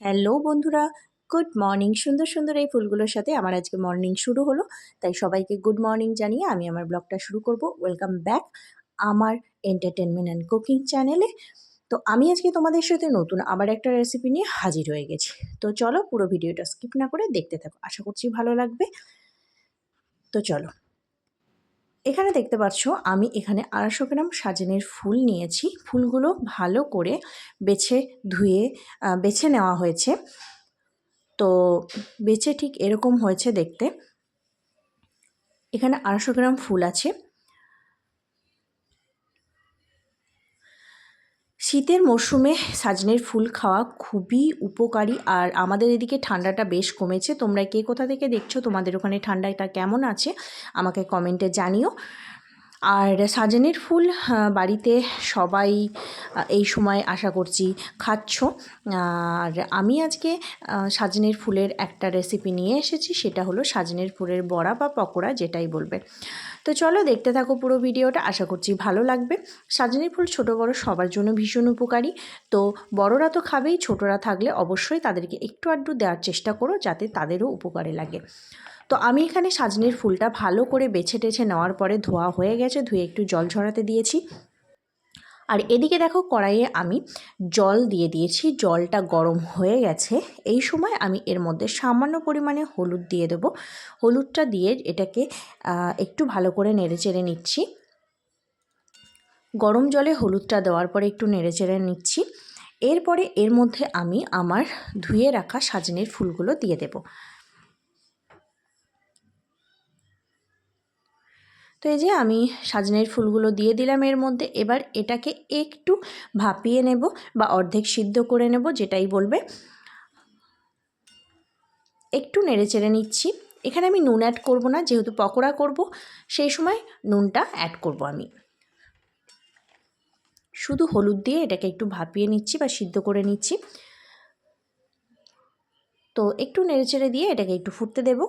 Hello বন্ধুরা, good morning. সুন্দর সুন্দর এই ফুলগুলোর সাথে আমার আজকে মর্নিং শুরু হলো। তাই সবাইকে গুড মর্নিং জানিয়ে আমি আমার ব্লগটা শুরু করব। ওয়েলকাম ব্যাক আমার এন্টারটেনমেন্ট অ্যান্ড কুকিং চ্যানেলে। তো আমি আজকে তোমাদের সাথে নতুন আবার একটা রেসিপি নিয়ে হাজির হয়ে গেছি। তো চলো পুরো ভিডিওটা স্কিপ না করে দেখতে থাকো। আশা করছি ভালো লাগবে। তো চলো। এখানে দেখতে পাচ্ছ, আমি এখানে আড়াইশো গ্রাম সাজেনের ফুল নিয়েছি। ফুলগুলো ভালো করে বেছে ধুয়ে বেছে নেওয়া হয়েছে। তো বেছে ঠিক এরকম হয়েছে দেখতে। এখানে আড়াইশো গ্রাম ফুল আছে। শীতের মরশুমে সাজনের ফুল খাওয়া খুবই উপকারী আর আমাদের এদিকে ঠান্ডাটা বেশ কমেছে। তোমরা কে কোথা থেকে দেখছ? তোমাদের ওখানে ঠান্ডাটা কেমন আছে? আমাকে কমেন্টে জানিও। আর সাজনের ফুল বাড়িতে সবাই এই সময় আশা করছি খাচ্ছ। আর আমি আজকে সাজনের ফুলের একটা রেসিপি নিয়ে এসেছি, সেটা হলো সাজনের ফুলের বড়া বা পকোড়া, যেটাই বলবে। তো চলো দেখতে থাকো পুরো ভিডিওটা, আশা করছি ভালো লাগবে। সাজনের ফুল ছোট বড় সবার জন্য ভীষণ উপকারী। তো বড়রা তো খাবেই, ছোটরা থাকলে অবশ্যই তাদেরকে একটু আধটু দেওয়ার চেষ্টা করো, যাতে তাদেরও উপকারে লাগে। তো আমি এখানে সাজনির ফুলটা ভালো করে বেছে টেছে নেওয়ার পরে ধোয়া হয়ে গেছে, ধুয়ে একটু জল ঝরাতে দিয়েছি। আর এদিকে দেখো কড়াইয়ে আমি জল দিয়ে দিয়েছি, জলটা গরম হয়ে গেছে। এই সময় আমি এর মধ্যে সামান্য পরিমাণে হলুদ দিয়ে দেবো। হলুদটা দিয়ে এটাকে একটু ভালো করে নেড়ে চেড়ে নিচ্ছি। গরম জলে হলুদটা দেওয়ার পরে একটু নেড়ে চেড়ে নিচ্ছি। এরপরে এর মধ্যে আমি আমার ধুয়ে রাখা সাজনের ফুলগুলো দিয়ে দেবো। তো এই যে আমি সাজনের ফুলগুলো দিয়ে দিলাম এর মধ্যে, এবার এটাকে একটু ভাপিয়ে নেব বা অর্ধেক সিদ্ধ করে নেব যেটাই বলবে। একটু নেড়ে চেড়ে নিচ্ছি। এখানে আমি নুন অ্যাড করব না, যেহেতু পকোড়া করব, সেই সময় নুনটা অ্যাড করব আমি। শুধু হলুদ দিয়ে এটাকে একটু ভাপিয়ে নিচ্ছি বা সিদ্ধ করে নিচ্ছি। তো একটু নেড়ে চেড়ে দিয়ে এটাকে একটু ফুটতে দেবো।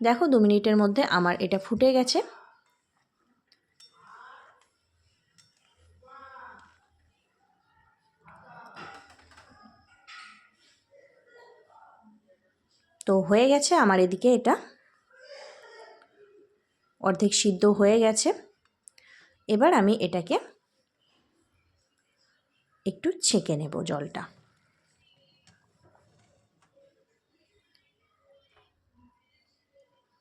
দেখো দু মিনিটের মধ্যে আমার এটা ফুটে গেছে। তো হয়ে গেছে আমার এদিকে এটা। অর্ধেক সিদ্ধ হয়ে গেছে। এবার আমি এটাকে একটু ছেঁকে নেব জলটা।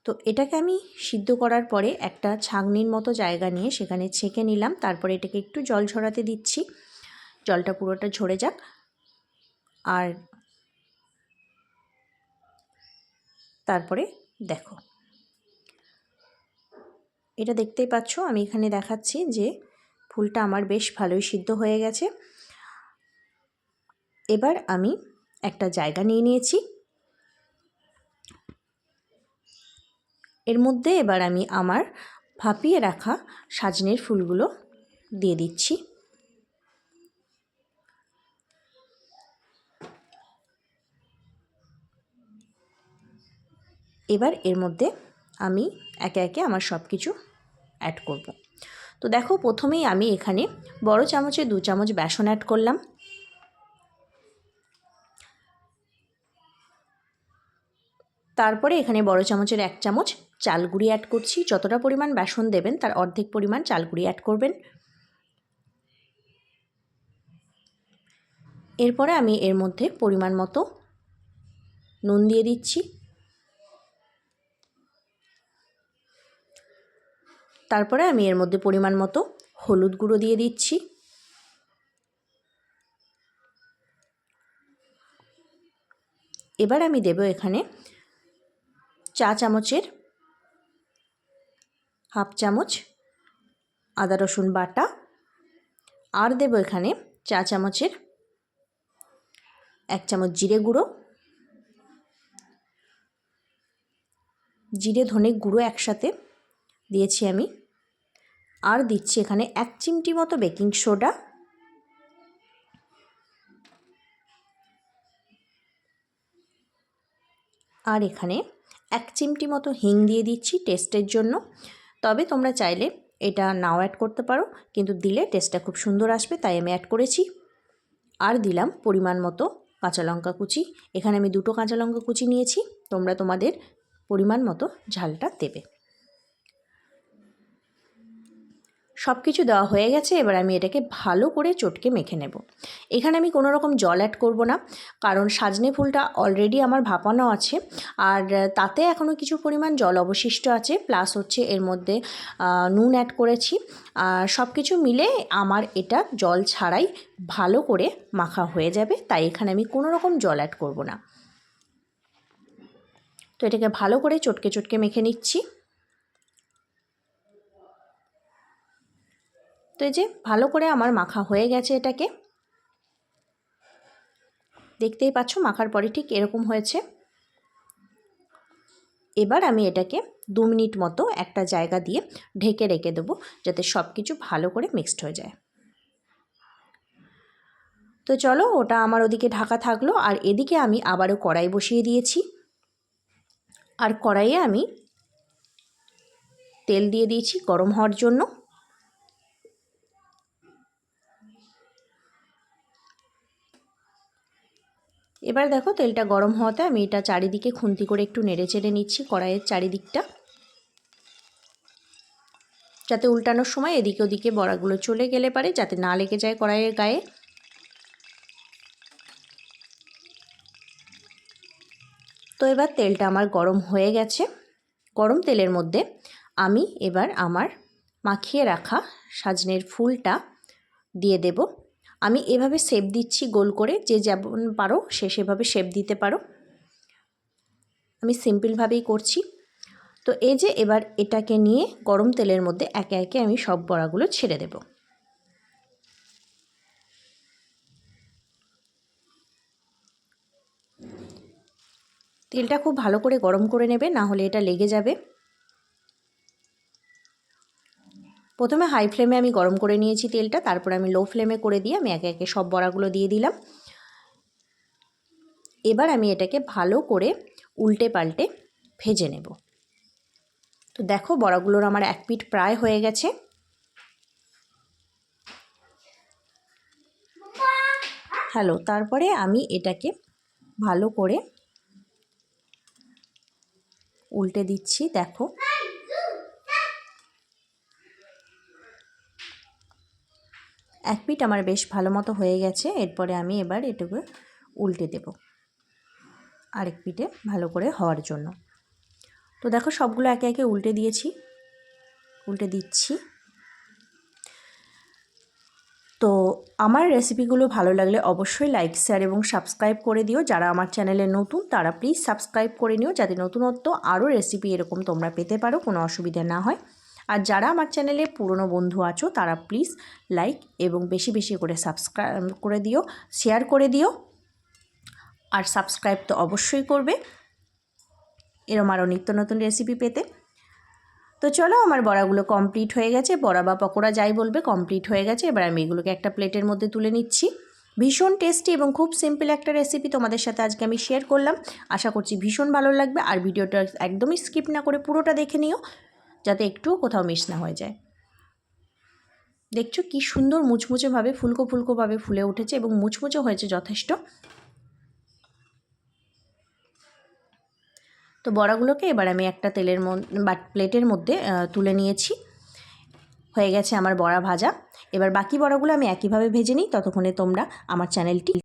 তো এটাকে আমি সিদ্ধ করার পরে একটা ছাগনির মতো জায়গা নিয়ে সেখানে ছেঁকে নিলাম। তারপরে এটাকে একটু জল ঝরাতে দিচ্ছি। জলটা পুরোটা ঝরে যাক। আর তারপরে দেখো। এটা দেখতেই পাচ্ছ, আমি এখানে দেখাচ্ছি যে ফুলটা আমার বেশ ভালোই সিদ্ধ হয়ে গেছে। এবার আমি একটা জায়গা নিয়ে নিয়েছি। এর মধ্যে এবার আমি আমার ভাপিয়ে রাখা সাজনের ফুলগুলো দিয়ে দিচ্ছি। এবার এর মধ্যে আমি একে একে আমার সব কিছু অ্যাড করব। তো দেখো, প্রথমেই আমি এখানে বড় চামচে দু চামচ বেসন অ্যাড করলাম। তারপরে এখানে বড় চামচের এক চামচ চাল গুঁড়ি অ্যাড করছি। যতটা পরিমাণ বেসন দেবেন, তার অর্ধেক পরিমাণ চাল গুঁড়ি অ্যাড করবেন। এরপরে আমি এর মধ্যে পরিমাণ মতো নুন দিয়ে দিচ্ছি। তারপরে আমি এর মধ্যে পরিমাণ মতো হলুদ গুঁড়ো দিয়ে দিচ্ছি। এবার আমি দেব এখানে চা চামচের হাফ চামচ আদা রসুন বাটা। আর দেব এখানে চা চামচের এক চামচ জিরে গুঁড়ো। জিরে, ধনে গুঁড়ো একসাথে দিয়েছি আমি। আর দিচ্ছি এখানে এক চিমটি মতো বেকিং সোডা। আর এখানে এক চিমটি মতো হিং দিয়ে দিচ্ছি টেস্টের জন্য। তবে তোমরা চাইলে এটা নাও অ্যাড করতে পারো, কিন্তু দিলে টেস্টটা খুব সুন্দর আসবে, তাই আমি অ্যাড করেছি। আর দিলাম পরিমাণ মতো কাঁচা লঙ্কা কুচি। এখানে আমি দুটো কাঁচা লঙ্কা কুচি নিয়েছি, তোমরা তোমাদের পরিমাণ মতো ঝালটা দেবে। সব কিছু দেওয়া হয়ে গেছে, এবার আমি এটাকে ভালো করে চটকে মেখে নেব। এখানে আমি কোনো রকম জল অ্যাড করব না, কারণ সাজনে ফুলটা অলরেডি আমার ভাপানো আছে, আর তাতে এখনও কিছু পরিমাণ জল অবশিষ্ট আছে প্লাস হচ্ছে এর মধ্যে নুন অ্যাড করেছি সব কিছু মিলে আমার এটা জল ছাড়াই ভালো করে মাখা হয়ে যাবে, তাই এখানে আমি কোনো রকম জল অ্যাড করব না। তো এটাকে ভালো করে চটকে চটকে মেখে নিচ্ছি। তো এই যে ভালো করে আমার মাখা হয়ে গেছে এটাকে। দেখতেই পাচ্ছ মাখার পরে ঠিক এরকম হয়েছে। এবার আমি এটাকে দু মিনিট মতো একটা জায়গা দিয়ে ঢেকে রেখে দেবো যাতে সব কিছু ভালো করে মিক্সড হয়ে যায়। তো চলো ওটা আমার ওদিকে ঢাকা থাকল আর এদিকে আমি আবারও কড়াই বসিয়ে দিয়েছি। আর কড়াইয়ে আমি তেল দিয়ে দিয়েছি গরম হওয়ার জন্য। এবার দেখো তেলটা গরম হওয়াতে আমি এটা চারিদিকে খুন্তি করে একটু নেড়ে চেড়ে নিচ্ছি কড়াইয়ের চারিদিকটা। যাতে উল্টানোর সময় এদিকে ওদিকে বড়াগুলো চলে গেলে পারে, যাতে না লেগে যায় কড়াইয়ের গায়ে। তো এবার তেলটা আমার গরম হয়ে গেছে। গরম তেলের মধ্যে আমি এবার আমার মাখিয়ে রাখা সাজনের ফুলটা দিয়ে দেবো। আমি এভাবে শেপ দিচ্ছি গোল করে, যে যেমন পারো সে সেভাবে শেপ দিতে পারো। আমি সিম্পলভাবেই করছি। তো এই যে এবার এটাকে নিয়ে গরম তেলের মধ্যে একে একে আমি সব বড়াগুলো ছেড়ে দেব। তেলটা খুব ভালো করে গরম করে নেবে, না হলে এটা লেগে যাবে। প্রথমে হাই ফ্লেমে আমি গরম করে নিয়েছি তেলটা, তারপর আমি লো ফ্লেমে করে দিয়ে আমি একে একে সব বড়াগুলো দিয়ে দিলাম। এবার আমি এটাকে ভালো করে উল্টে পাল্টে ভেজে নেব। তো দেখো বড়াগুলোর আমার এক পিঠ প্রায় হয়ে গেছে। হ্যালো, তারপরে আমি এটাকে ভালো করে উল্টে দিচ্ছি, দেখো। এক পিঠ আমার বেশ ভালো মতো হয়ে গেছে, এরপরে আমি এবার এটুকু উল্টে দেব। আরেক পিঠে ভালো করে হওয়ার জন্য। তো দেখো সবগুলো একে একে উল্টে দিয়েছি, উল্টে দিচ্ছি। তো আমার রেসিপিগুলো ভালো লাগলে অবশ্যই লাইক, শেয়ার এবং সাবস্ক্রাইব করে দিও। যারা আমার চ্যানেলে নতুন, তারা প্লিজ সাবস্ক্রাইব করে নিও, যাতে নতুনত্ব আরও রেসিপি এরকম তোমরা পেতে পারো, কোনো অসুবিধা না হয়। আর যারা আমার চ্যানেলে পুরনো বন্ধু আছো, তারা প্লিজ লাইক এবং বেশি বেশি করে সাবস্ক্রাইব করে দিও শেয়ার করে দিও। আর সাবস্ক্রাইব তো অবশ্যই করবে। এরম আরও নিত্য নতুন রেসিপি পেতে। তো চলো, আমার বড়াগুলো কমপ্লিট হয়ে গেছে। বড়া বা পকোড়া যাই বলবে কমপ্লিট হয়ে গেছে। এবার আমি এগুলোকে একটা প্লেটের মধ্যে তুলে নিচ্ছি। ভীষণ টেস্টি এবং খুব সিম্পল একটা রেসিপি তোমাদের সাথে আজকে আমি শেয়ার করলাম। আশা করছি ভীষণ ভালো লাগবে। আর ভিডিওটা একদমই স্কিপ না করে পুরোটা দেখে নিও। যাতে একটু কোথাও মিস না হয়ে যায়। দেখছ কি সুন্দর মুচমুচেভাবে ফুলকো ফুলকোভাবে ফুলে উঠেছে এবং মুচমুচে হয়েছে যথেষ্ট। তো বড়াগুলোকে এবার আমি একটা তেলের বা প্লেটের মধ্যে তুলে নিয়েছি। হয়ে গেছে আমার বড়া ভাজা। এবার বাকি বড়াগুলো আমি একইভাবে ভেজে নিই, ততক্ষণে তোমরা আমার চ্যানেলটি